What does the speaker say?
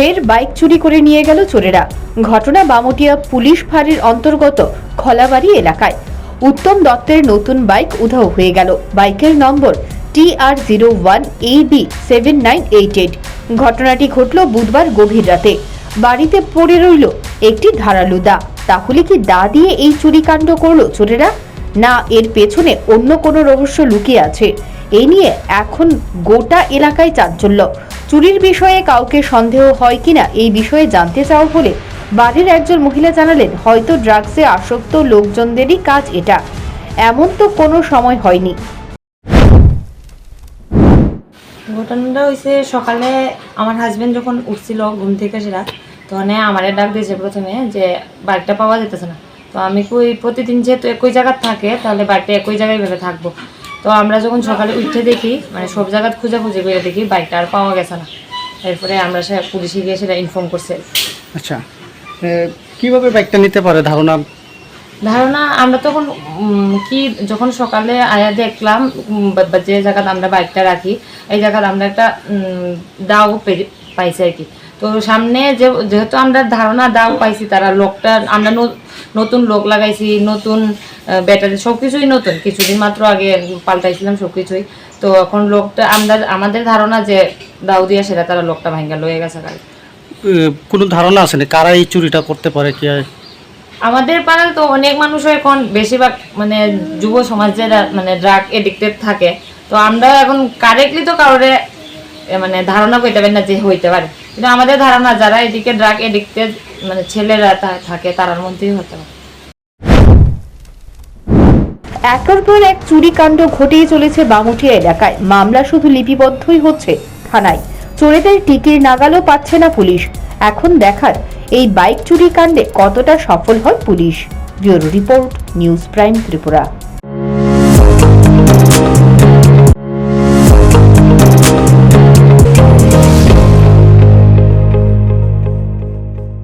ফের বাইক চুরি করে নিয়ে গেল চোরেরা। ঘটনা বামুটিয়া পুলিশ ফাঁড়ির অন্তর্গত খলাবাড়ি এলাকায়। উত্তম দত্তের নতুন বাইক উধাও হয়ে গেল। বাইকের number T R zero one A B seven nine eight eight. ঘটনাটি ঘটল বুধবার গভীর রাতে। বাড়িতে পড়ে রইল একটি ধারালো দা। তাহলে কি দা দিয়ে এই চুরিকাণ্ড করল চোরেরা? না, এর পেছনে অন্য কোনো রহস্য লুকিয়ে আছে। এই নিয়ে এখন গোটা এলাকায় চাঞ্চল্য। চুরির বিষয়ে কাউকে সন্দেহ হয় কিনা এই বিষয়ে জানতে চাও বলে বাড়ির একজন মহিলা জানালেন, হয়তো ড্রাগসে আসক্ত লোকজনদেরই কাজ এটা। এমন তো কোনো সময় হয়নি। ঘটনাটা হয়েছে সকালে আমার হাজবেন্ড যখন উঠছিল ঘুম থেকে সেটা তখন আমার ডাক দিয়েছে প্রথমে যে বাইকটা পাওয়া যেতেছে না। তো আমি কই, প্রতিদিন যেহেতু একই জায়গায় থাকে, তাহলে বাইকটা একই জায়গায় ভেবে থাকব। তো আমরা যখন সকালে উঠে দেখি মানে সব জায়গায় খুঁজাখুঁজি করে দেখি বাইকটা আর পাওয়া গেছে না। এরপরে আমরা সে পুলিশে গিয়ে সেটা ইনফর্ম করছে। আচ্ছা। কীভাবে বাইকটা নিতে পারে? ধারণা? ধারণা আমরা তখন কি যখন সকালে আয়া দেখলাম যে জায়গাতে আমরা বাইকটা রাখি এই জায়গাতে আমরা একটা দাও পাইছি আর কি। তো সামনে যে যেহেতু আমরা ধারণা দাও পাইছি তারা লোকটা আমরা নতুন লোক লাগাইছি নতুন ব্যাটারি সব কিছুই নতুন। কিছুদিন মাত্র আগে পাল্টাইছিলাম সব কিছুই তো এখন লোকটা আমরা আমাদের ধারণা যে দাও দিয়ে সেটা তারা লোকটা ভাঙ্গা লয়ে গেছে কাল কোনো ধারণা আছে না কারা এই চুরিটা করতে পারে কি? আমাদের পাড়ায় তো অনেক মানুষ এখন বেশিরভাগ মানে যুব সমাজ যারা মানে ড্রাগ এডিক্টেড থাকে। তো আমরা এখন কারেক্টলি তো কারোরে মানে ধারণা করতে পারি না যে হইতে পারে। কিন্তু আমাদের ধারণা, যারা এদিকে ড্রাগ এডিক্টেড মানে ছেলেরা থাকে, তারার মধ্যেই হতে পারে। একের পর এক চুরিকাণ্ড ঘটেই চলেছে বামুটিয়া এলাকায়। মামলা শুধু লিপিবদ্ধই হচ্ছে থানায়। চোরেদের টিকির নাগালও পাচ্ছে না পুলিশ। এখন দেখার এই বাইক চুরি কাণ্ডে কতটা সফল হয় police. Bureau report, news prime Tripura.